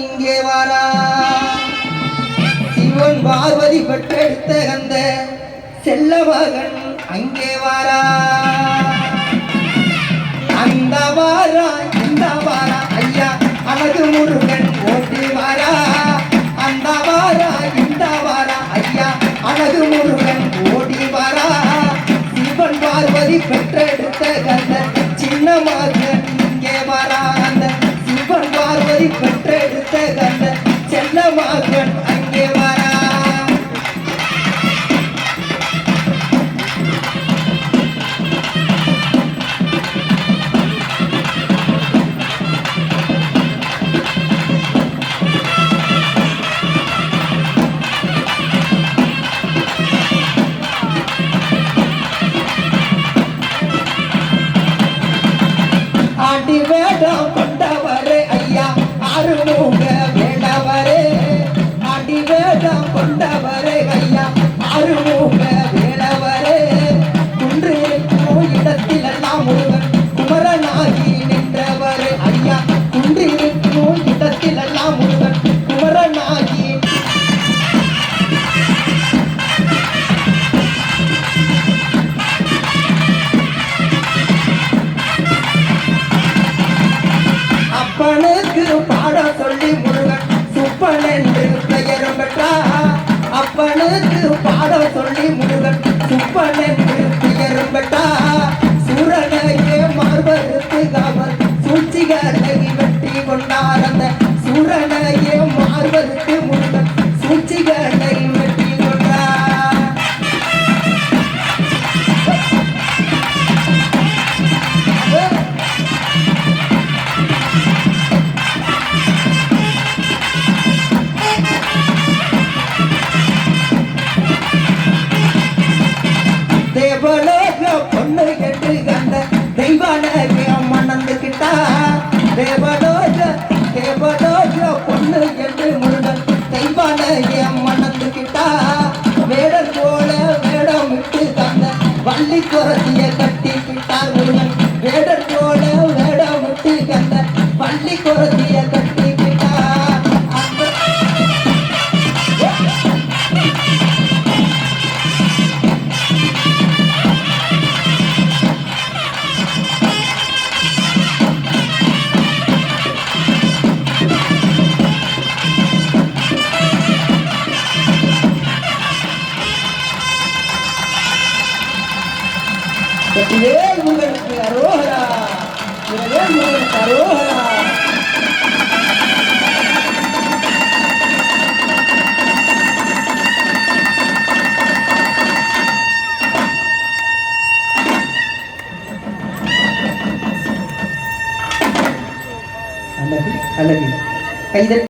இங்கே வாரா. சிவன் பார்வதி பெற்றெடுத்த கந்த செல்ல மகன் அங்கே வாரா. அந்த வாரா இந்த வாரா. ஐயா அழகு முருகன் ஓட்டி வாரா. அந்த வாரா இந்த வாரா. ஐயா அழகு முருகன் ஓடி வாரா. சிவன் பார்வதி பெற்றெடுத்த கந்த சின்ன மகன் இங்கே வாரா. ஆண்டி வேடம் கொண்டவரே ஐயா. ஆறுமுக வேடவரே ஆண்டி வேடம் கொண்டவரே ஐயா. ஆறுமுக வேடவரே குன்று இருக்கும் இடத்திலெல்லாம் முருகன் குமரனாகி நின்றவரே ஐயா. குன்று இருக்கும் இடத்திலெல்லாம் அப்பனுக்கு பாட சொல்லி முருகன் சுப்பன் என்று சூரனையே மார்பருக்கு அவர் சூழ்ச்சிகளை வெட்டி கொண்டார் அந்த சூரனையே தேவலோக பொண்ணு என்று முருகன் தெய்வானக மணந்துகிட்டா வேடர் போல வேடம் விட்டு தந்த வள்ளி குரத்திய గట్టివేలు ముగ్గురికి అరోహర ఇరవేలు ముగ్గురికి అరోహర అలాగే అలాగే